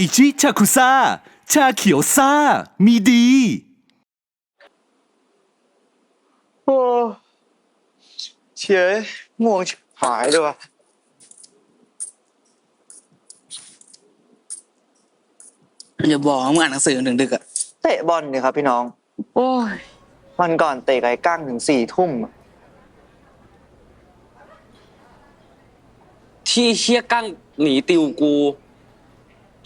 อิชิชาคุซ่า ชาเขียวซ่า มีดี โอ้เชียง่วงชิบหายเลยว่ะอย่าบอกว่ามึงอ่านหนังสือถึงดึกอะเตะบอลเนี่ยครับพี่น้อง โอ้ยวันก่อนเตะไก่ก้างถึงสี่ทุ่มอะที่เชี่ยกั้งหนีติวกู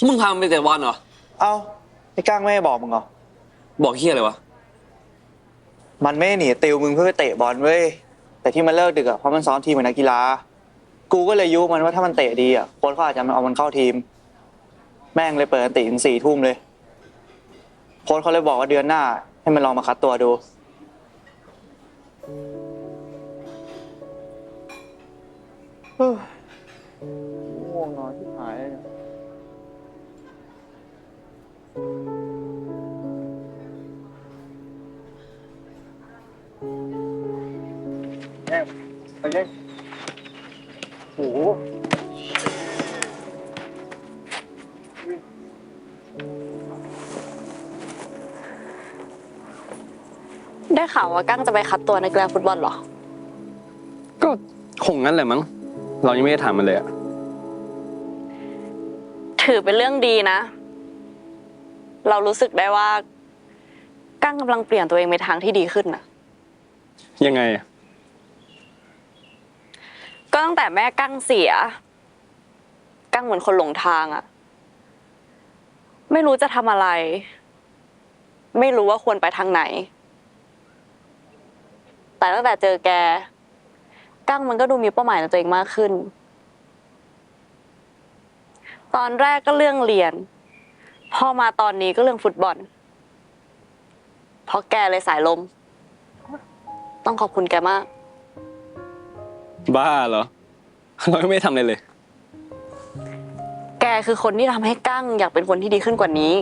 มึงพามันไปแต่วันเหรอ เอ้าไอ้ก้างไม่ได้บอกมึงเหรอ บอกเฮียอะไรวะ มันไม่ได้หนีติวมึงเพื่อไปเตะบอลเว้ย แต่ที่มันเลิกดึกอะเพราะมันซ้อมทีมเป็นนักกีฬา กูก็เลยยุมันว่าถ้ามันเตะดีอะโค้ชเขาอาจจะมาเอามันเข้าทีม แม่งเลยเปิดอันติถึงสี่ทุ่มเลย โค้ชเขาเลยบอกว่าเดือนหน้า ให้มันลองมาคัดตัวดูเฮ้ยง่วงนอนที่หายเลยเนี่ย แม่ไปเลยโอ้โหได้ข่าวว่ากั้งจะไปคัดตัวในกีฬาฟุตบอลเหรอ ก็คงงั้นแหละมั้ง เรายังไม่ได้ถามมันเลยอะ ถือเป็นเรื่องดีนะ เรารู้สึกได้ว่ากั้งกำลังเปลี่ยนตัวเองไปทางที่ดีขึ้นนะยังไงอะก็ตั้งแต่แม่กั้งเสีย กั้งเหมือนคนหลงทางอะไม่รู้จะทำอะไร ไม่รู้ว่าควรไปทางไหน แต่ตั้งแต่เจอแก กั้งมันก็ดูมีเป้าหมายในตัวเองมากขึ้น ตอนแรกก็เรื่องเรียน พอมาตอนนี้ก็เรื่องฟุตบอล เพราะแกเลยสายลม ต้องขอบคุณแกมาก บ้าเหรอ เรายังไม่ได้ทำอะไรเลย แกคือคนที่ทำให้กั้งอยากเป็นคนที่ดีขึ้นกว่านี้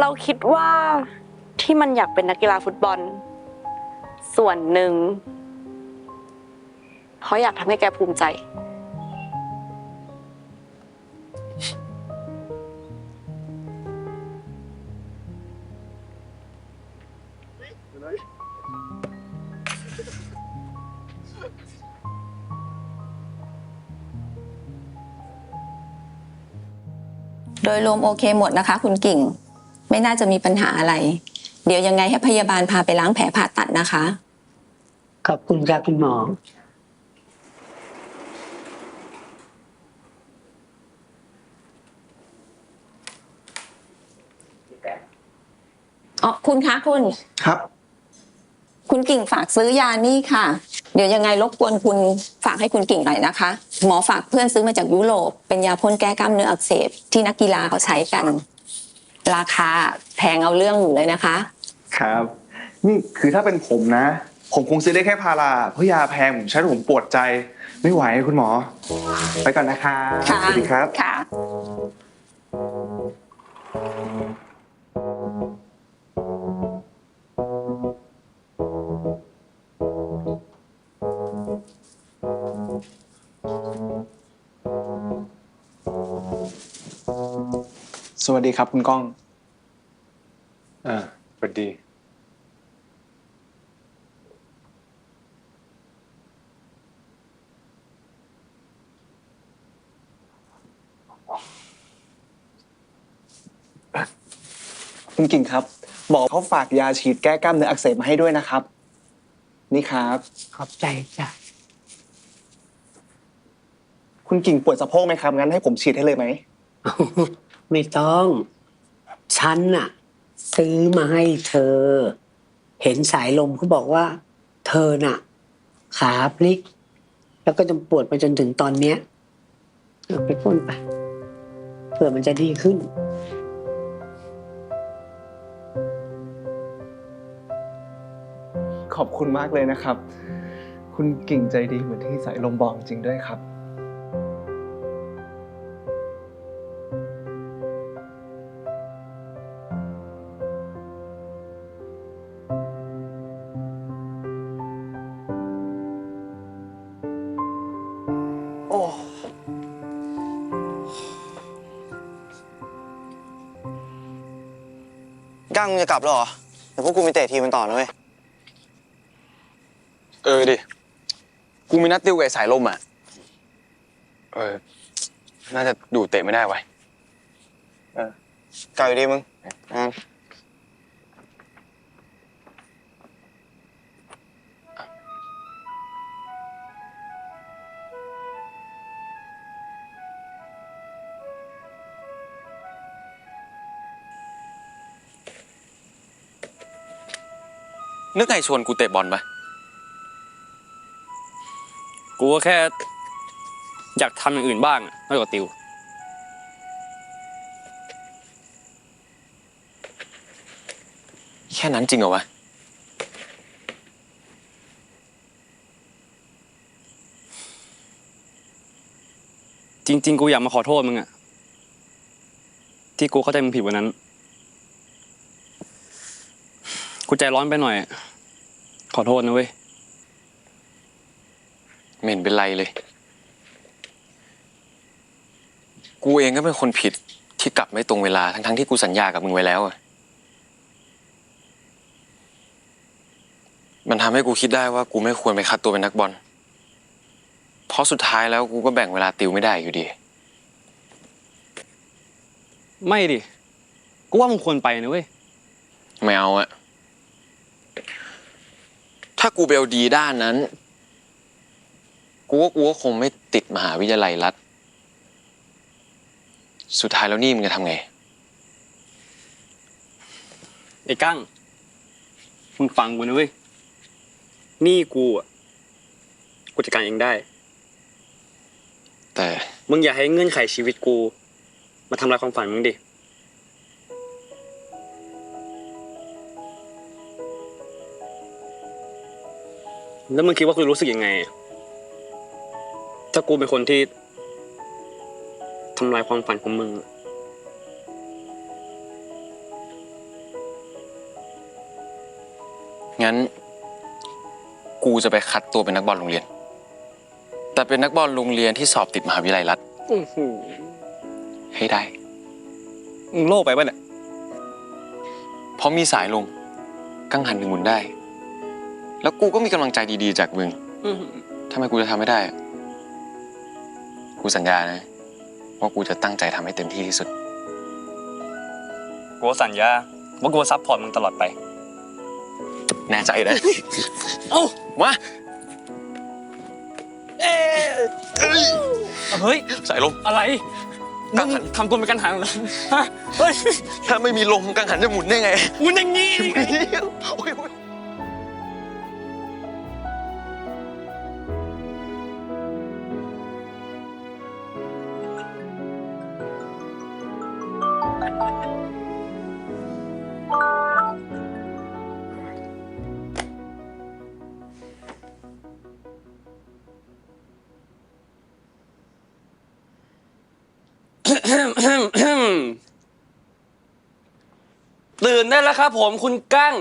เราคิดว่าที่มันอยากเป็นนักกีฬาฟุตบอล ส่วนหนึ่งเพราะอยากทำให้แกภูมิใจ โดยรวมโอเคหมดนะคะ คุณกิ่ง ไม่น่าจะมีปัญหาอะไร เดี๋ยวยังไงให้พยาบาลพาไปล้างแผลผ่าตัดนะคะ ขอบคุณค่ะคุณหมอ อ๋อ คุณคะคุณ ครับ คุณกิ่งฝากซื้อยานี่ค่ะ เดี๋ยวยังไงรบกวนคุณฝากให้คุณกิ่งหน่อยนะคะ หมอฝากเพื่อนซื้อมาจากยุโรป เป็นยาพ่นแก้กล้ามเนื้ออักเสบที่นักกีฬาเขาใช้กัน ราคาแพงเอาเรื่องอยู่เลยนะคะ ครับ นี่คือถ้าเป็นผมนะ ผมคงซื้อได้แค่พาราเพราะยาแพงผมใช้แล้วผมปวดใจ ไม่ไหวคุณหมอ ไปก่อนนะครับค่ะสวัสดีครับ ค่ะ สวัสดีครับ คุณก้อง อ่าสวัสดี คุณกิ่งครับหมอเขาฝากยาฉีดแก้กล้ามเนื้ออักเสบมาให้ด้วยนะครับ นี่ครับ ขอบใจจ้ะ คุณกิ่งปวดสะโพกไหมครับ งั้นให้ผมฉีดให้เลยไหม ไม่ต้อง ฉันน่ะ ซื้อมาให้เธอ เห็นสายลมเขาบอกว่า เธอน่ะ ขาพลิก แล้วก็จะปวดมาจนถึงตอนเนี้ยเอาไปพ่นไปเผื่อมันจะดีขึ้น ขอบคุณมากเลยนะครับ คุณกิ่งใจดีเหมือนที่สายลมบอกจริงด้วยครับ ก้างมึงจะกลับหรอ เดี๋ยวพวกกูมีเตะทีมันต่อนะเว้ย เออดิ กูมีนัดติวกับสายลมอะ เออ น่าจะดูเตะไม่ได้ไว้ กลับอยู่ดีมึงอะ นึกไงชวนกูเตะบอลปะกูก็แค่ อยากทำอย่างอื่นบ้างอะนอกจากติว แค่นั้นจริงเหรอวะ จริง ๆ กูอยากมาขอโทษมึงอะที่กูเข้าใจมึงผิดวันนั้น กูใจร้อนไปหน่อยอะขอโทษนะเว้ยไม่เห็นเป็นไรเลย กูเองก็เป็นคนผิดที่กลับไม่ตรงเวลา ทั้งๆที่กูสัญญากับมึงไว้แล้วอะมันทำให้กูคิดได้ว่ากูไม่ควรไปคัดตัวเป็นนักบอล เพราะสุดท้ายแล้วกูก็แบ่งเวลาติวไม่ได้อยู่ดี ไม่ดิ กูว่ามึงควรไปนะเว้ย ไม่เอาอะ ถ้ากูไปเอาดีด้านนั้น กูว่ากูก็คงไม่ติดมหาวิทยาลัยรัฐ สุดท้ายแล้วนี่มึงจะทำไง ไอ้กั้ง มึงฟังกูนะเว้ย นี่กูอะ กูจัดการเองได้ แต่มึงอย่าให้เงื่อนไขชีวิตกู มาทำลายความฝันมึงดิ แล้วมึงคิดว่ากูจะรู้สึกยังไงอะถ้ากูเป็นคนที่ทำลายความฝันของมึงอะงั้น กูจะไปคัดตัวเป็นนักบอลโรงเรียน แต่เป็นนักบอลโรงเรียนที่สอบติดมหาวิทยาลัยรัฐอื้อหือให้ได้ มึงโลภไปป่ะเนี่ยเพราะมีสายลมกังหันหนึ่งหมุนได้ แล้วกูก็มีกำลังใจดีๆจากมึงอื้อหือทำไมกูจะทำไม่ได้อะกูสัญญานะ ว่ากูจะตั้งใจทำให้เต็มที่ที่สุด กูสัญญาว่ากูจะซัพพอร์ตมึงตลอดไป แน่ใจนะเอ้ามาเฮ้ยสายลมอะไรกัมึงงหันทำตัวเป็นกันหันเหรอฮะเฮ้ยถ้าไม่มีลมกังหันจะหมุนได้ไงมึงอย่างงี้โอ้ย ตื่นได้แล้วครับผมคุณกั้ง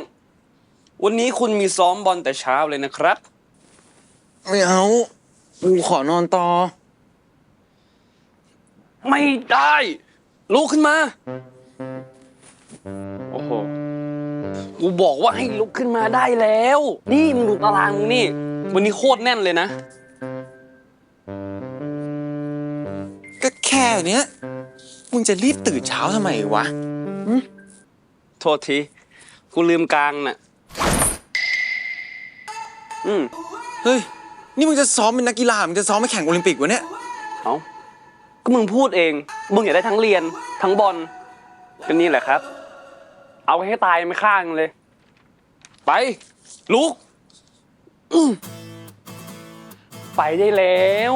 วันนี้คุณมีซ้อมบอลแต่เช้าเลยนะครับ ไม่เอากูขอนอนต่อ ไม่ได้ ลุกขึ้นมา โอ้โห กูบอกว่าให้ลุกขึ้นมาได้แล้ว นี่มึงดูตารางมึงนี่ วันนี้โคตรแน่นเลยนะ ก็แค่เนี้ย มึงจะรีบตื่นเช้าทำไมวะ โทษที กูลืมกลางน่ะ อืม เฮ้ย นี่มึงจะซ้อมเป็นนักกีฬา มึงจะซ้อมไปแข่งโอลิมปิกวะเนี่ย เอาก็มึงพูดเอง มึงอยากได้ทั้งเรียน ทั้งบอลก็นี่แหละครับ เอาให้ตายไม่ข้างเลย ไป ลุกอื้อไปได้แล้ว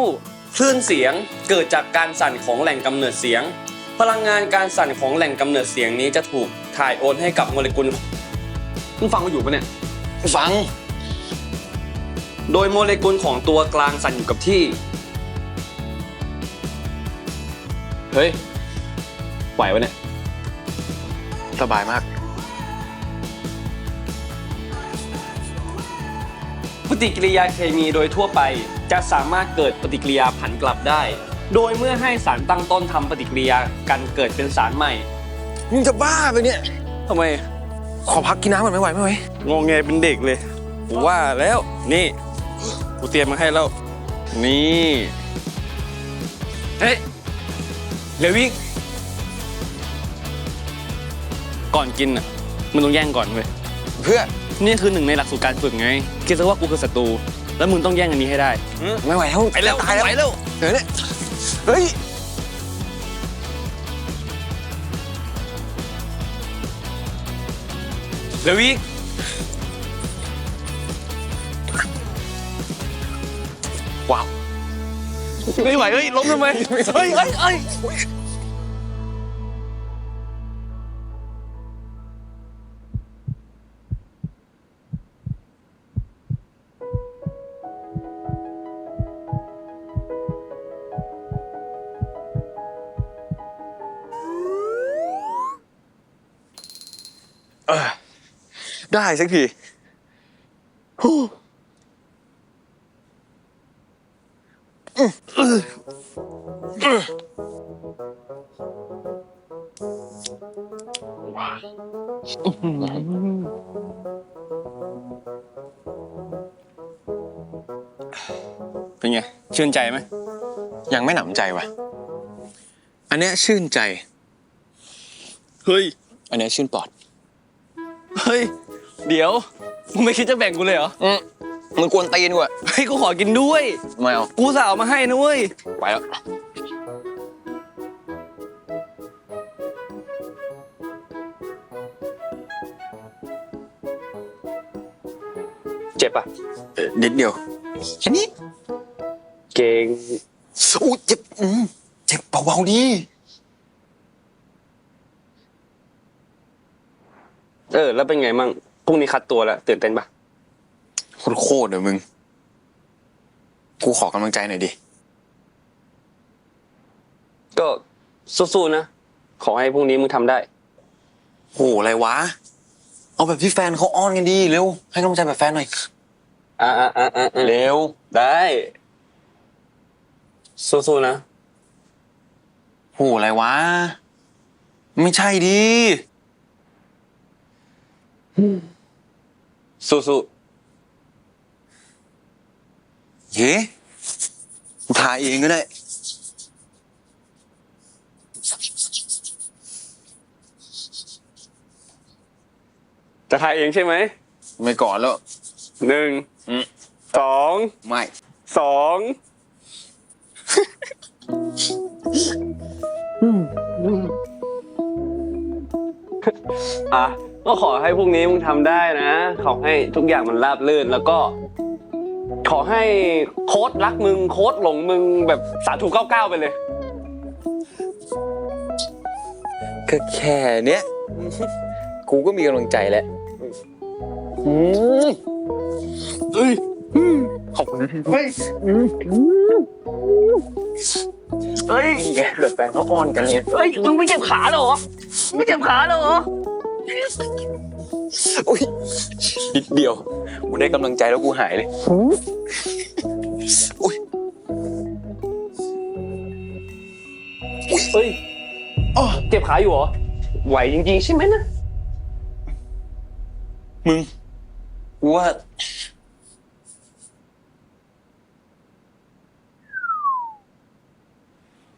คลื่นเสียงเกิดจากการสั่นของแหล่งกำเนิดเสียง พลังงานการสั่นของแหล่งกำเนิดเสียงนี้จะถูกถ่ายโอนให้กับโมเลกุลมึงฟังกูอยู่ปะเนี่ยฟัง โดยโมเลกุลของตัวกลางสั่นอยู่กับที่ เฮ้ยไหวปะเนี่ยสบายมาก ปฏิกิริยาเคมีโดยทั่วไป จะสามารถเกิดปฏิกิริยาผันกลับได้ โดยเมื่อให้สารตั้งต้นทำปฏิกิริยากันเกิดเป็นสารใหม่มึงจะบ้าไปเนี่ยทำไม ขอพักกินน้ำก่อนไม่ไหวไม่ไหวงงแงเป็นเด็กเลยกูว่าแล้วนี่กูเตรียมมาให้แล้ว นี่เฮ้ยเร็ววิ่งก่อนกินอะมึงต้องแย่งก่อนเว้ยเพื่อนี่คือหนึ่งในหลักสูตรการฝึกไงคิดซะว่ากูคือศัตรู แล้วมึงต้องแย่งอันนี้ให้ได้ ไม่ไหวแล้วไปแล้วตายแล้วไปแล้วเดี๋ยวเนี่ยเฮ้ยเร็ววิ่งว้าว ไม่ไหวเฮ้ยล้มทำไมเฮ้ยเฮ้ยเฮ้ย ได้สักทีเป็นไง ชื่นใจไหม ยังไม่หนำใจว่ะ อันเนี้ยชื่นใจ เฮ้ย อันเนี้ยชื่นปอด เฮ้ย เดี๋ยว มึงไม่คิดจะแบ่งกูเลยเหรอ อืมมึงกวนตีนกูอะเฮ้ยกูขอกินด้วย ไม่เอา กูสาวมาให้นะเว้ย ไปแล้ว เจ็บปะเออนิดเดียวแค่นี้เก่งอู้เจ็บอืมเจ็บเบาๆดีเออ แล้วเป็นไงมั่งพรุ่งนี้ คัดตัวแล้วตื่นเต้นปะโคตรๆเดี๋ยวมึง กูขอกำลังใจหน่อยดิ ก็สู้ๆนะ ขอให้พรุ่งนี้มึงทำได้ โหอะไรวะ เอาแบบที่แฟนเขาอ้อนกันดีเร็ว ให้กำลังใจแบบแฟนหน่อย อ่าอ่าอ่าอ่าเร็ว ได้ สู้ๆนะ โหอะไรวะ ไม่ใช่ดิ สู้เย้กูทาเองก็ได้ๆจะทายเองใช่ไหม ไม่ก่อนแล้ว หนึ่ง อืม สอง ไม่ สอง อะ ก็ขอให้พรุ่งนี้มึงทำได้นะ ขอให้ทุกอย่างมันราบรื่นแล้วก็ ขอให้โค้ดรักมึงโค้ดหลงมึงแบบสาธุเก้าเก้าไปเลย ก็แค่เนี้ย กูก็มีกำลังใจแล้วอืมเอ้ยอืมขอบคุณเฮ้ยเฮ้ยแกแบบแฟนเขาอ้อนกันเลยเฮ้ย มึงไม่เจ็บขาเหรอ ไม่เจ็บขาเหรอ อุ้ยนิดเดียว กูได้กำลังใจแล้วกูหายเลยอุ้ยเฮ้ยอ๋อเจ็บขาอยู่เหรอ ไหวจริงๆใช่ไหมนะ มึง กูว่า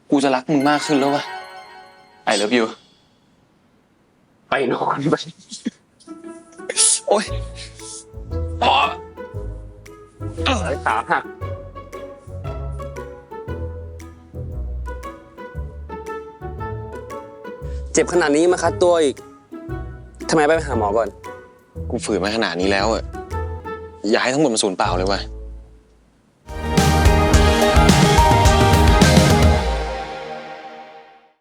กูจะรักมึงมากขึ้นแล้ววะไอเลิฟยู ไปนอนไป โอ้ยพอขาหักเจ็บขนาดนี้มาคัดตัวอีกทำไมไม่ไปหาหมอก่อน กูฝืนมาขนาดนี้แล้วอะอย่าให้ทั้งหมดมันสูญเปล่าเลยวะ